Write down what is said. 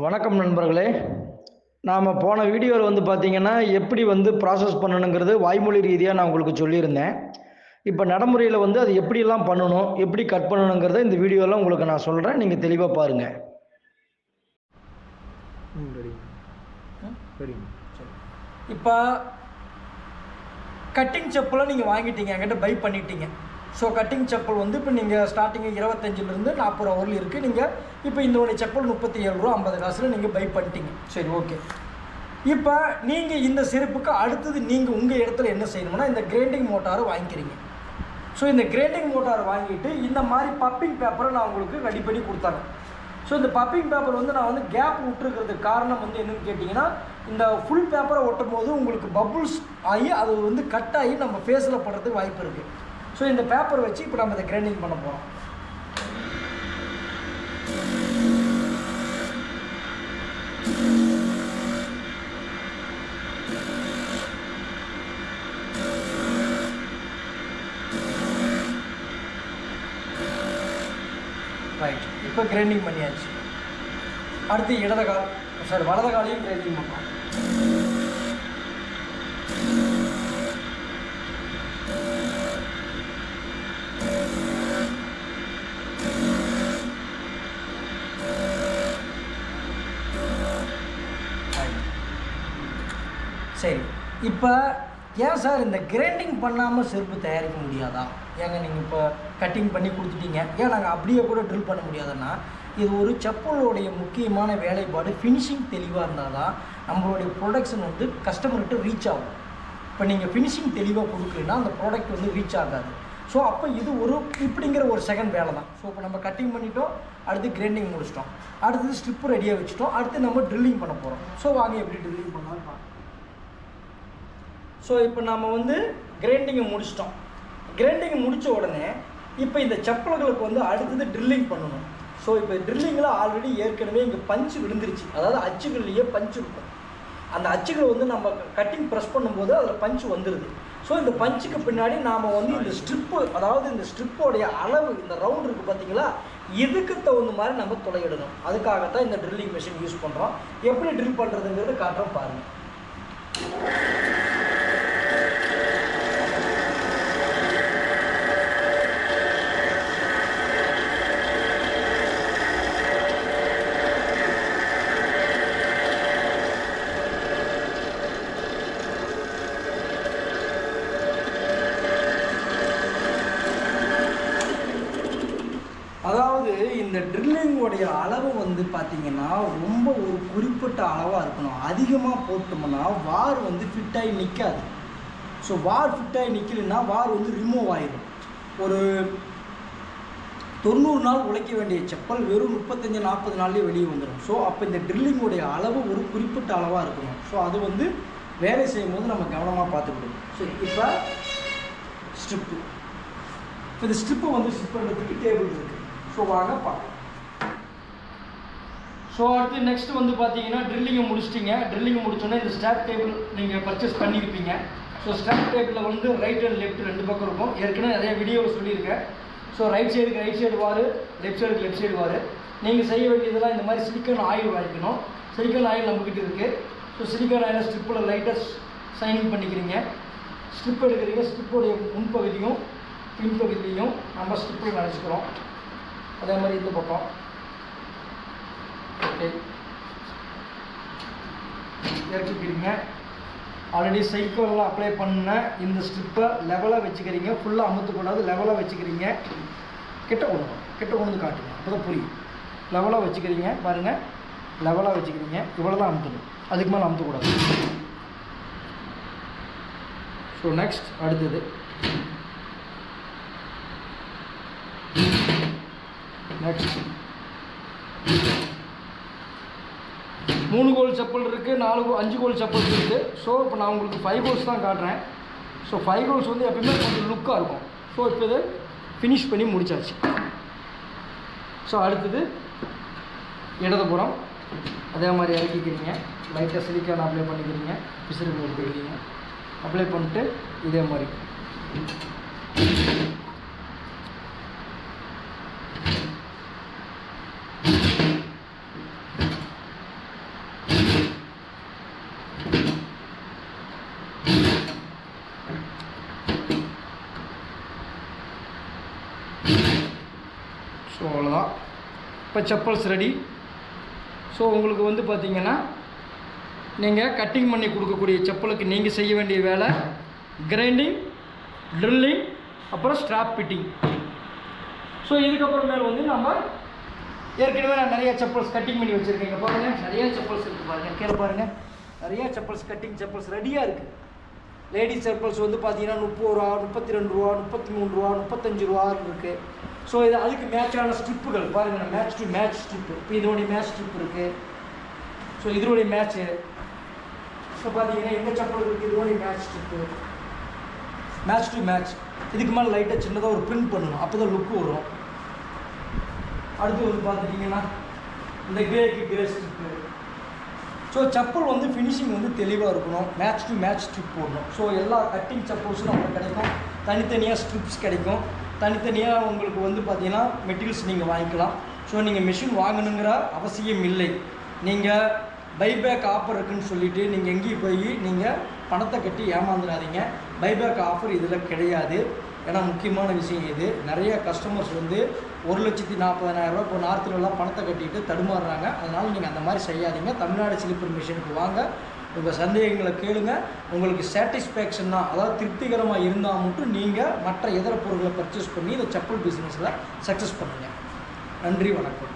வணக்கம் நண்பர்களே. நாம் போன வீடியோவில் வந்து பார்த்தீங்கன்னா எப்படி வந்து ப்ராசஸ் பண்ணணுங்கிறது வாய்மொழி ரீதியாக நான் உங்களுக்கு சொல்லியிருந்தேன். இப்போ நடைமுறையில் வந்து அது எப்படியெல்லாம் பண்ணணும் எப்படி கட் பண்ணணுங்கிறத இந்த வீடியோவில் உங்களுக்கு நான் சொல்கிறேன் நீங்கள் தெளிவாக பாருங்கள் இப்போ கட்டிங் செப்பலை நீங்கள் வாங்கிட்டீங்க என்கிட்ட பை பண்ணிட்டீங்க. ஸோ கட்டிங் செப்பல் வந்து இப்போ நீங்கள் ஸ்டார்டிங் இருபத்தஞ்சிலிருந்து நாற்பது ரூபா வரலும் இருக்குது நீங்கள் இப்போ இந்த ஒன்று செப்பல் முப்பத்தி ஏழு ரூபா ஐம்பது காசில் நீங்கள் பை பண்ணிட்டீங்க. சரி ஓகே இப்போ நீங்கள் இந்த செருப்புக்கு அடுத்தது நீங்கள் உங்கள் இடத்துல என்ன செய்யணும்னா இந்த கிரைண்டிங் மோட்டாரை வாங்கிக்கிறீங்க. ஸோ இந்த கிரைண்டிங் மோட்டார் வாங்கிட்டு இந்த மாதிரி பப்பிங் பேப்பரை நான் உங்களுக்கு ரெடி பண்ணி கொடுத்தாங்க ஸோ இந்த பப்பிங் பேப்பர் வந்து நான் வந்து கேப் விட்டுருக்கிறதுக்கு காரணம் வந்து என்னென்னு கேட்டிங்கன்னா இந்த ஃபுல் பேப்பரை ஒட்டும் போது உங்களுக்கு பபுள்ஸ் ஆகி அது வந்து கட் ஆகி நம்ம ஃபேஸில் படுறதுக்கு வாய்ப்பு இருக்குது ஸோ இந்த பேப்பர் வச்சு இப்போ நம்ம இதை கிரைண்டிங் பண்ண போகிறோம் ரைட் இப்போ கிரைண்டிங் பண்ணியாச்சு. அடுத்து இடது கால் சாரி வலது காலையும் கிரைண்டிங் பண்ணுறோம் சரி இப்போ ஏன் சார் இந்த கிரைண்டிங் பண்ணாமல் செருப்பு தயாரிக்க முடியாதா? ஏங்க நீங்கள் இப்போ கட்டிங் பண்ணி கொடுத்துட்டீங்க. ஏன் நாங்கள் அப்படியே கூட ட்ரில் பண்ண முடியாதுன்னா இது ஒரு செப்பலோடைய முக்கியமான வேலைப்பாடு. ஃபினிஷிங் தெளிவாக இருந்தால் தான் நம்மளுடைய ப்ரொடக்ஷன் வந்து கஸ்டமர்கிட்ட ரீச் ஆகும். இப்போ நீங்கள் ஃபினிஷிங் தெளிவாக கொடுக்குறீங்கன்னா அந்த ப்ராடக்ட் வந்து ரீச் ஆகாது. ஸோ அப்போ இது ஒரு இப்படிங்கிற ஒரு செகண்ட் வேலை தான். ஸோ இப்போ நம்ம கட்டிங் பண்ணிட்டோம் அடுத்து கிரைண்டிங் முடிச்சிட்டோம். அடுத்தது ஸ்ட்ரிப்பு ரெடியாக வச்சுட்டோம் அடுத்து நம்ம ட்ரில்லிங் பண்ண போகிறோம் ஸோ வாங்க எப்படி ட்ரில்லிங் பண்ணாலும் பார்க்கலாம். ஸோ இப்போ நம்ம வந்து கிரைண்டிங்கை முடிச்சிட்டோம். கிரைண்டிங் முடித்த உடனே இப்போ இந்த செப்பல்களுக்கு வந்து அடுத்தது ட்ரில்லிங் பண்ணணும். ஸோ இப்போ ட்ரில்லிங்கில் ஆல்ரெடி ஏற்கனவே இங்கே பஞ்சு விழுந்துருச்சு. அதாவது அச்சுகள்லேயே பஞ்சு இருக்கும். அந்த அச்சுகள் வந்து நம்ம கட்டிங் ப்ரெஸ் பண்ணும்போது அதில் பஞ்சு வந்துடுது ஸோ இந்த பஞ்சுக்கு பின்னாடி நாம் வந்து இந்த ஸ்ட்ரிப்பு அதாவது இந்த ஸ்ட்ரிப்போடைய அளவு இந்த ரவுண்ட் இருக்குது பார்த்தீங்களா இதுக்கு தகுந்த மாதிரி நம்ம துளையிடணும். அதுக்காகத்தான் இந்த ட்ரில்லிங் மிஷின் யூஸ் பண்ணுறோம் எப்படி ட்ரில் பண்ணுறதுங்கிறது காட்டுறோம் பாருங்கள் அதாவது இந்த ட்ரில்லிங்கோடைய அளவு வந்து பார்த்தீங்கன்னா ரொம்ப ஒரு குறிப்பிட்ட அளவாக இருக்கணும். அதிகமாக போட்டோம்னா வார் வந்து ஃபிட்டாகி நிற்காது ஸோ வார் ஃபிட்டாகி நிற்கலைன்னா வார் வந்து ரிமூவ் ஆகிடும் ஒரு தொண்ணூறு நாள் உழைக்க வேண்டிய செப்பல் வெறும் முப்பத்தஞ்சு நாற்பது நாள்லேயே வெளியே வந்துடும் ஸோ அப்போ இந்த ட்ரில்லிங்கோடைய அளவு ஒரு குறிப்பிட்ட அளவாக இருக்கணும். ஸோ அது வந்து வேலை செய்யும் போது நம்ம கவனமாக பார்த்துக்கணும். சரி இப்போ ஸ்ட்ரிப்பு இப்போ இந்த ஸ்ட்ரிப்பை வந்து ஸ்டிப் பண்ணுறதுக்கு டேபிள் இருக்குது ஸோ வாங்க பார்க்கலாம் ஸோ அடுத்து நெக்ஸ்ட் வந்து பார்த்தீங்கன்னா ட்ரில்லிங்கை முடிச்சிட்டிங்க. ட்ரில்லிங்கை முடிச்சோன்னே இந்த ஸ்டாப் டேபிள் நீங்கள் பர்ச்சேஸ் பண்ணியிருப்பீங்க. ஸோ ஸ்டாப் டேபிளில் வந்து ரைட் அண்ட் லெஃப்ட் ரெண்டு பக்கம் இருக்கும். ஏற்கனவே நிறைய வீடியோவில் சொல்லியிருக்கேன். ஸோ ரைட் சைடுக்கு ரைட் சைடு வாரு லெஃப்ட் சைடுக்கு லெஃப்ட் சைடு வாரு. நீங்கள் செய்ய வேண்டியதெல்லாம் இந்த மாதிரி சிலிக்கன் ஆயில் வாங்கிக்கணும். சிலிக்கன் ஆயில் நம்மக்கிட்ட இருக்குது ஸோ சிலிக்கன் ஆயில் ஸ்ட்ரிப்பில் லைட்டாக சைனிங் பண்ணிக்கிறீங்க. ஸ்ட்ரிப் எடுக்கிறீங்க. ஸ்ட்ரிப்போடைய முன்பகுதியும் பின்பகுதியும் நம்ம ஸ்ட்ரிப்பில் நினச்சிக்கிறோம். அதே மாதிரி இந்த பக்கம். ஓகே இறக்கிக்கிறீங்க ஆல்ரெடி சைக்கிளில் அப்ளை பண்ண இந்த ஸ்ட்ரிப்பை லெவலாக வச்சுக்கிறீங்க. ஃபுல்லாக அமுத்தக்கூடாது லெவலாக வச்சுக்கிறீங்க. கிட்ட கொண்டு கிட்ட கொண்டு காட்டுங்க. அப்போ தான் புரியும் லெவலாக வச்சுக்கிறீங்க. பாருங்கள் லெவலாக வச்சுக்கிறீங்க. இவ்வளோ தான் அமுத்தணும். அதுக்கு மேலே அமுத்தக்கூடாது. ஸோ நெக்ஸ்ட் அடுத்தது. நெக்ஸ்ட் மூணு கோல் செப்பல் இருக்குது நாலு கோ- அஞ்சு கோல் செப்பல் இருக்குது ஸோ இப்போ நான் உங்களுக்கு ஃபைவ் கோல்ஸ் தான் காட்டுறேன். ஸோ ஃபைவ் கோல்ஸ் வந்து எப்பயுமே கொஞ்சம் லுக்காக இருக்கும். ஸோ இப்போ இது ஃபினிஷ் பண்ணி முடித்தாச்சு ஸோ அடுத்தது இடதுபுறம். அதே மாதிரி இறக்கிக்கிறீங்க. லைட்டாக சிலிக்கான் அப்ளை பண்ணிக்கிறீங்க. பிசிறு எடுத்துக்கிறீங்க அப்ளை பண்ணிட்டு இதே மாதிரி. இப்போ செப்பல்ஸ் ரெடி ஸோ உங்களுக்கு வந்து பார்த்தீங்கன்னா நீங்கள் கட்டிங் பண்ணி கொடுக்கக்கூடிய செப்பலுக்கு நீங்கள் செய்ய வேண்டிய வேலை கிரைண்டிங் ட்ரில்லிங் அப்புறம் ஸ்ட்ராப் ஃபிட்டிங் ஸோ இதுக்கப்புறமேல் வந்து நம்ம ஏற்கனவே நான் நிறைய செப்பல்ஸ் கட்டிங் பண்ணி வச்சுருக்கேன். இங்கே பாருங்கள் நிறைய செப்பல்ஸ் இருக்குது பாருங்கள் கீழே பாருங்கள் நிறைய செப்பல்ஸ் கட்டிங் செப்பல்ஸ் ரெடியாக இருக்குது லேடிஸ் செப்பல்ஸ் வந்து பார்த்தீங்கன்னா முப்பது ரூபா முப்பத்தி ரெண்டு ரூபா முப்பத்தி மூணு ரூபா முப்பத்தஞ்சு ரூபா இருக்குது ஸோ இது அதுக்கு மேட்சான ஸ்ட்ரிப்புகள் பாருங்கள் மேட்ச் டு மேட்ச் ஸ்ட்ரிப்பு இப்போ இதோடைய மேட்ச் ஸ்ட்ரிப் இருக்குது ஸோ இதனுடைய மேட்ச்சு இப்போ பார்த்தீங்கன்னா எந்த செப்பல் இருக்குது இதோடைய match strip match to match இதுக்கு மேலே லைட்டாக சின்னதாக ஒரு பிரிண்ட் பண்ணணும். அப்போ தான் லுக்கு வரும். அடுத்து வந்து பார்த்துட்டிங்கன்னா இந்த கிரேக்கு கிரே ஸ்ட்ரிப்பு ஸோ செப்பல் வந்து ஃபினிஷிங் வந்து தெளிவாக இருக்கணும். மேட்ச் டு மேட்ச் ஸ்ட்ரிப் போடணும். ஸோ எல்லா கட்டிங் செப்பல்ஸும் நமக்கு கிடைக்கும். தனித்தனியாக ஸ்ட்ரிப்ஸ் கிடைக்கும். தனித்தனியாக உங்களுக்கு வந்து பார்த்தீங்கன்னா மெட்டீரியல்ஸ் நீங்கள் வாங்கிக்கலாம். ஸோ நீங்கள் மிஷின் வாங்கணுங்கிற அவசியம் இல்லை. நீங்கள் பைபேக் ஆஃபர் இருக்குன்னு சொல்லிட்டு நீங்கள் எங்கேயும் போய் நீங்கள் பணத்தை கட்டி ஏமாந்துடாதீங்க பைபேக் ஆஃபர் இதில் கிடையாது. ஏன்னா முக்கியமான விஷயம் இது. நிறைய கஸ்டமர்ஸ் வந்து ஒரு லட்சத்தி நாற்பதனாயிரம் இப்போ நார்த்துலலாம் பணத்தை கட்டிட்டு தடுமாறுறாங்க. அதனால் நீங்கள் அந்த மாதிரி செய்யாதீங்க. தமிழ்நாடு ஸ்லிப்பர் மிஷினுக்கு வாங்க. உங்கள் சந்தேகங்களை கேளுங்க. உங்களுக்கு சாட்டிஸ்ஃபேக்ஷன் தான். அதாவது திருப்திகரமாக இருந்தால் மட்டும் நீங்கள் மற்ற இதர பொருட்களை பர்ச்சேஸ் பண்ணி இந்த செப்பல் பிஸ்னஸில் சக்ஸஸ் பண்ணுங்கள் நன்றி வணக்கம்.